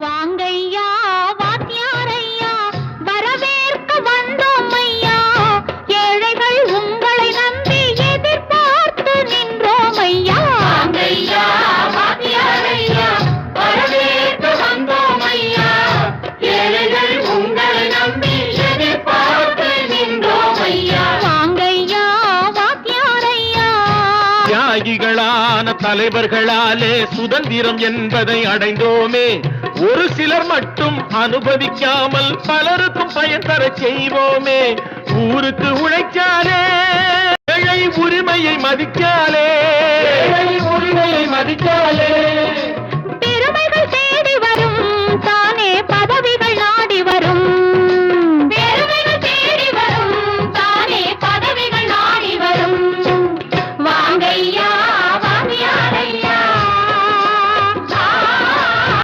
வாங்கையா தியாகிகளான தலைவர்களாலே சுதந்திரம் என்பதை அடைந்தோமே. ஒரு சிலர் மட்டும் அனுபவிக்காமல் பலருக்கும் பயன் தர செய்வோமே. ஊருக்கு உழைச்சாலே உரிமையை மதிக்காலே